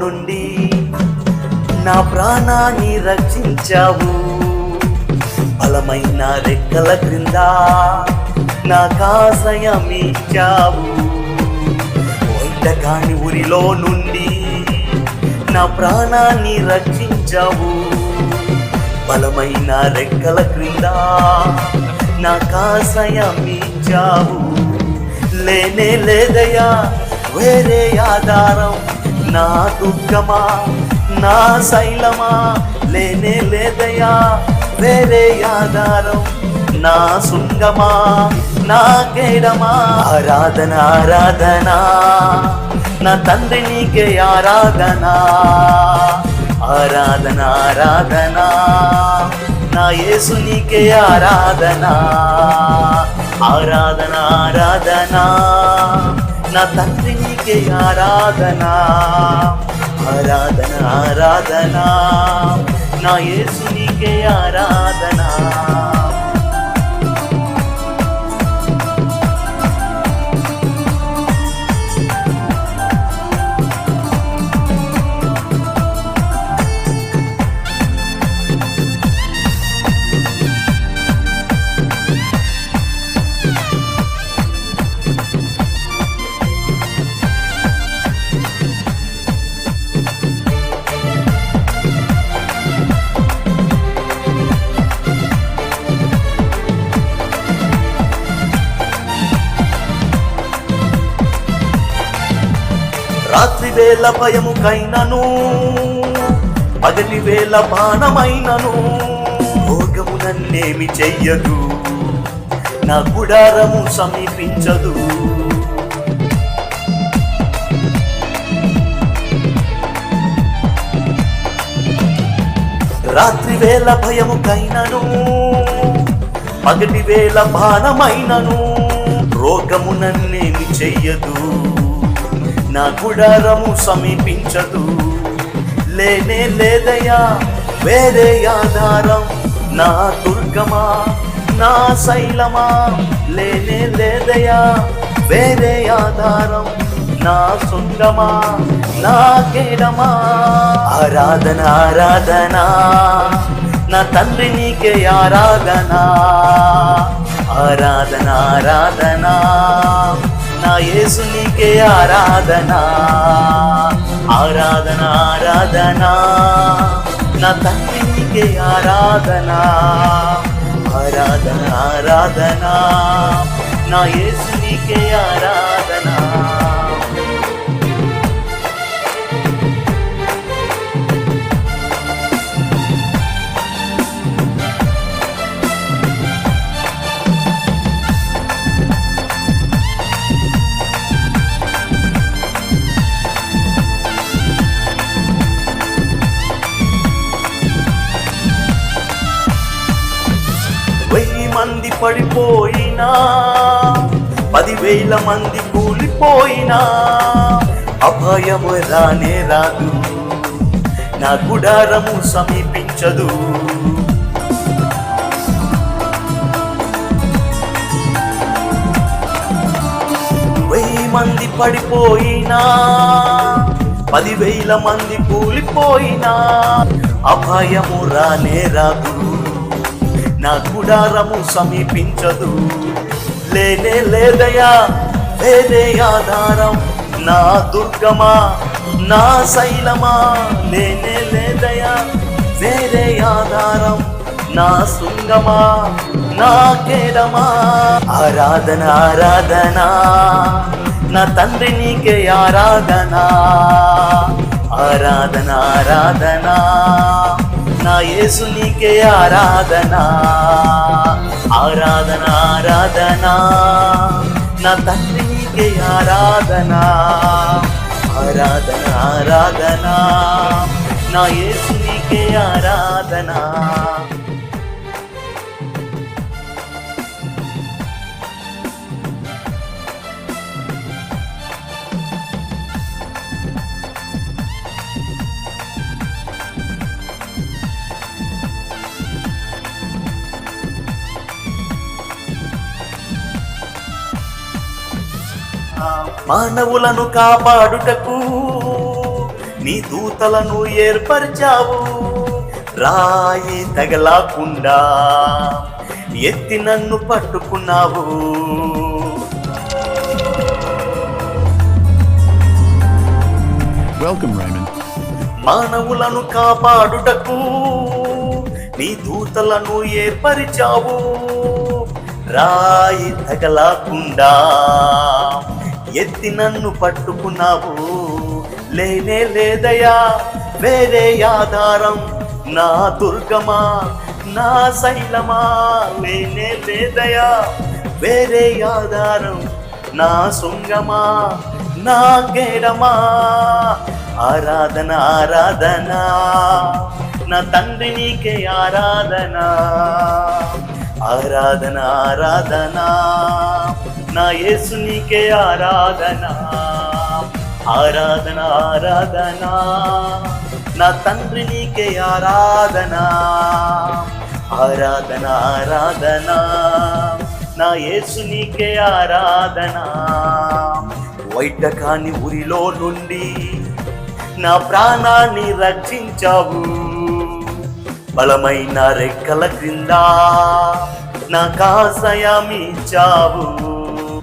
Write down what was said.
నుండి నా ప్రాణాన్ని రక్షించావు. బలమైన రెక్కల క్రింద నా కాసయమిచ్చావు కాని ఊరిలో నుండి నా ప్రాణాన్ని రక్షించావు. బలమైన రెక్కల క్రింద నా కాసయమిచ్చావు లేనే లేదయా వేరే ఆధారం నా దుఃఖమా నా శైలమా లేనే లేదయా వేరే ఆధారం నా శృంగమా నా కేడమా? ఆరాధన ఆరాధన నా తండ్రి నీకే ఆరాధన ఆరాధన ఆరాధన నా యేసు నీకే ఆరాధన ఆరాధన ఆరాధన నా తండ్రి నీకే ఆరాధన ఆరాధన ఆరాధన నా యేసు నీకే ఆరాధన వేల భయముకైనను పగటి వేల బాణమైనను భోగము నన్నేమి చెయ్యదు నా గుడారము సమీపించదు. రాత్రి వేళ భయముకైనను పగటి వేళ బాణమైనను రోగము నన్నేమి చెయ్యదు. నా గుడారము సమీపించదు. లేనే లేదయా వేరే ఆధారం నా దుర్గమా నా శైలమా? లేనే లేదయా వేరే ఆధారం నా సొంగమా నా కేడమా? ఆరాధన ఆరాధన నా తండ్రి నీకే ఆరాధన. ఆరాధన ఆరాధనా. యేసునికే ఆరాధన. ఆరాధన ఆరాధన. నా తండ్రి ఆరాధన. ఆరాధన ఆరాధన. నా యేసునికే ఆరాధన. మంది పడిపోయినా పదివేల మంది కూలిపోయినా అభయము రానే రాదు నా గుడారము సమీపించదు. వెయ్యి మంది పడిపోయినా పదివేల మంది కూలిపోయినా అభయము రానే రాదు. నా గుడారము సమీపించదు. లేనే లేదయా? వేరే ఆధారం? నా దుర్గమా? నా శైలమా? లేనే లేదయా? వేరే ఆధారం? నా శృంగమా? నా కేడమా ఆరాధన ఆరాధన? నా తండ్రి నీకే ఆరాధన? ఆరాధన ఆరాధనా? నా యేసు నీకే ఆరాధన. ఆరాధన ఆరాధన. నా తండ్రి నీకే ఆరాధన. ఆరాధన ఆరాధన. నా యేసు నీకే ఆరాధన. మానవులను కాపాడుటకు నీ దూతలను ఏర్పరిచావు. రాయి తగలాకుండా ఎత్తి నన్ను పట్టుకున్నావు. మానవులను కాపాడుటకు నీ దూతలను ఏర్పరిచావు. రాయి తగలాకుండా ఎత్తి నన్ను పట్టుకున్నావు. లేనే లేదయా వేరే ఆధారం. నా దుర్గమా నా శైలమా? లేనే లేదయా వేరే ఆధారం. నా శృంగమా నా గేడమా? ఆరాధన ఆరాధన. నా తండ్రి నీకే ఆరాధనా. ఆరాధన ఆరాధన. నా యేసు నీకే ఆరాధన. ఆరాధన ఆరాధన. నా తండ్రి నీకే ఆరాధన. ఆరాధన ఆరాధన. నా యేసు నీకే ఆరాధన. వైట కాని ఊరిలో నుండి నా ప్రాణాన్ని రక్షించావు. బలమైన రెక్కల క్రింద నా చావు